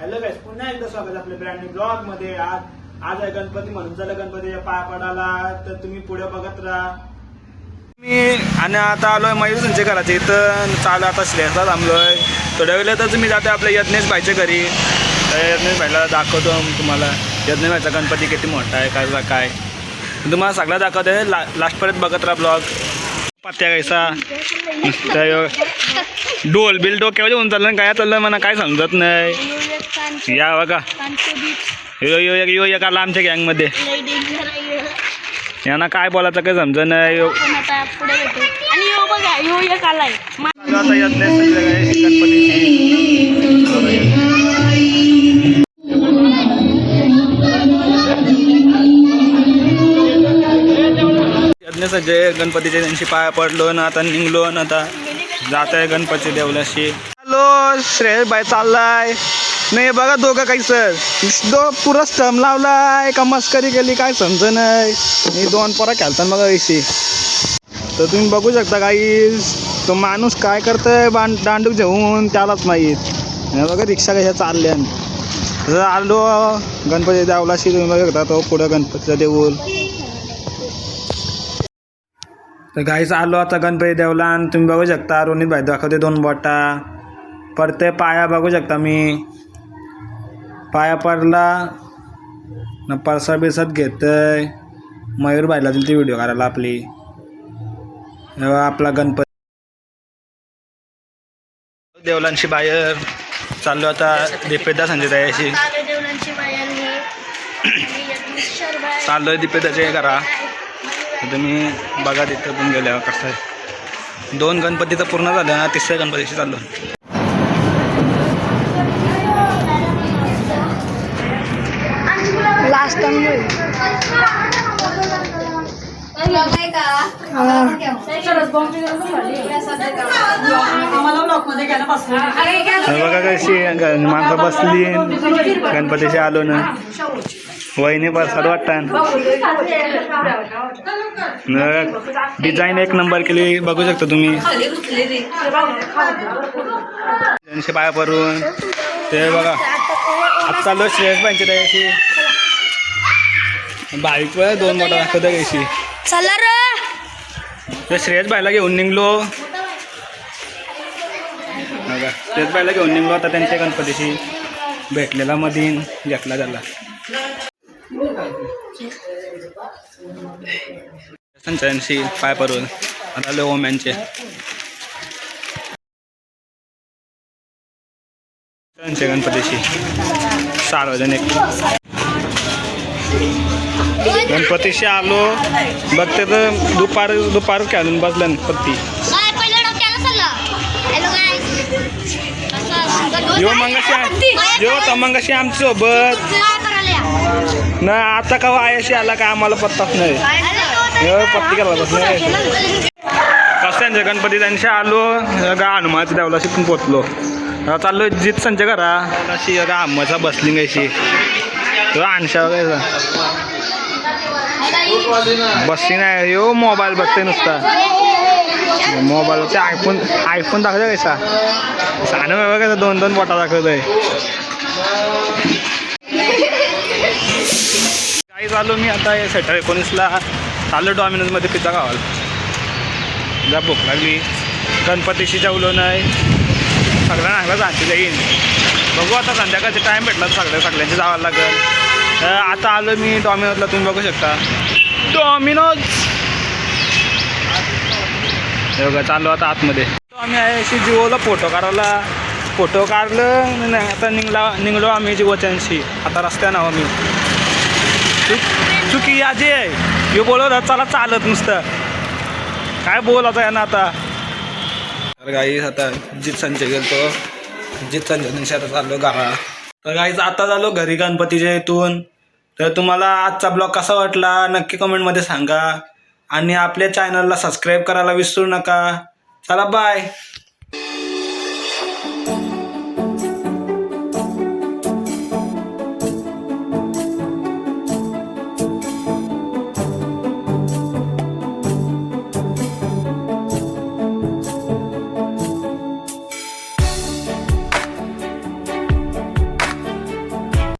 Hello गाईस पुन्हा एकदा स्वागत आहे आपल्या ब्रँड ब्लॉगमध्ये. आज आज आहे गणपती म्हणून. झालं गणपतीच्या पाया पडाला तर तुम्ही पुढे बघत राहा. मी आणि आता आलोय मयूर तुमच्या घराचे इथं. चालू आता श्रेयसा थांबलोय. थोड्या वेळेला तर तुम्ही जाते आपल्या यज्ञेश भाईच्या घरी. यज्ञेश भाईला दाखवतो मी तुम्हाला. यज्ञेश भाईचा गणपती किती मोठा आहे काय काय. तुम्हाला सगळं दाखवतोय ला लास्टपर्यंत बघत राहा ब्लॉग पत्त्या कैसा. तर डोल बिल डोक्यावर येऊन चाललं काय चाललं मला काय समजत नाही. या बघा. यो यो यो एक आला आमच्या गँगमध्ये यांना काय बोलायचं काही समजत नाही संध्याकाळी गणपतीची. दिवशी पाया पडलो ना आता निघलो ना आता जात आहे गणपती देवलाशी हॅलो श्रेयस भाई चाललाय. नाही बघा दोघं काही सर. दो पुरा स्टम लावलाय. का मस्करी केली काय समज नाही. मी दोन पोरा खेळताना बघा इशी तर तुम्ही बघू शकता काही तो माणूस काय करतोय बां दांडूक घेऊन त्यालाच माहीत. बघा रिक्षा कशा चालल्या जर आलो गणपती देवलाशी तुम्ही बघू शकता तो पुढं गणपतीचा देऊळ. तर गाईच आलो आता गणपती देवला आणि तुम्ही बघू शकता रोनित भाई दाखवते दोन बोटा. परते पाया बघू शकता मी. पाया पडला. न परसा बिरसात घेतय. मयूर बायला ती व्हिडिओ करायला आपली. आपला गणपती. देवलांशी बाहेर चाललो आता दीपेदा संजय दयाशी काले देवलांची बायांनी आणि चाललोय दीपेदाचे तुम्ही बघा तिथं पण गेल्यावर कसं आहे. दोन गणपती तर पूर्ण झालं ना तिसऱ्या गणपतीशी चाललो बघा कशी माणसं बसली. गणपतीशी आलो ना. वहिनी प्रसाद वाटतात डिझाईन एक नंबर केली बघू शकता तुम्ही. त्यांचे पाया पडून. ते बघा. आता चाललो श्रेयस पाहिजे त्याशी बाईक वर दोन मोठा दाखवत कशी चला रे. श्रेयस बाईला घेऊन निघलो. श्रेयस बाईला घेऊन निघलो आता त्यांच्या गणपतीशी भेटलेला मधीन घेतला त्याला. संचांशी पाय पडून आता आलो ओम्यांचे गणपतीशी सार्वजनिक. गणपतीशी आलो. बघते तर दुपार दुपार खेळून बसला गणपती. यो मंगाशी यो तर मंगाशी आमच्यासोबत काय करायला ना आता का आयाशी आला का आम्हाला पत्ताच नाही. यो पत्ती केला बस नाही. कसं त्यांच्या गणपती त्यांच्या आलो. गा हनुमानच्या देवला शिकून पोचलो. चाललो जित संजय घरा. अशी गा हनुमाचा बसली गायशी तो आणशा वगैरे. बसली नाही. यो मोबाईल बघते नुसता. मोबाईल ते आयफोन आयफोन दाखवतो कसा? सानं बघा दोन दोन बोटा दाखवतोय. काही चालू मी आता सेटर एकोणीसला. चाललो डॉमिनोजमध्ये पिझ्झा खावायला. जा भूक लागली. गणपतीशी जेवलो नाही सगळ्यांना सांगला जाते जाईन बघू आता संध्याकाळचे टाईम भेटला सगळ्या सगळ्यांचे जावं लागेल. तर आता आलो मी डॉमिनोजला तुम्ही बघू शकता. डॉमिनोज हे बघा चाललो आता आतमध्ये. आम्ही आहे अशी जिओला फोटो काढायला. फोटो काढलं नाही आता निघला निघलो आम्ही जिओच्यांशी आता रस्त्यानं आहो मी. चुकी चुकी जे आहे. यो बोलत चला चालत नुसतं. काय बोल आता यांना आता? तर गाई आता जित संजय गेलतो. जित संजय दिवशी आता चाललो गावा तर गाईच आता झालो घरी गणपतीच्या इथून. तर तुम्हाला आजचा ब्लॉग कसा वाटला नक्की कमेंटमध्ये सांगा. आणि आपल्या चॅनलला सबस्क्राईब करायला विसरू नका. चला बाय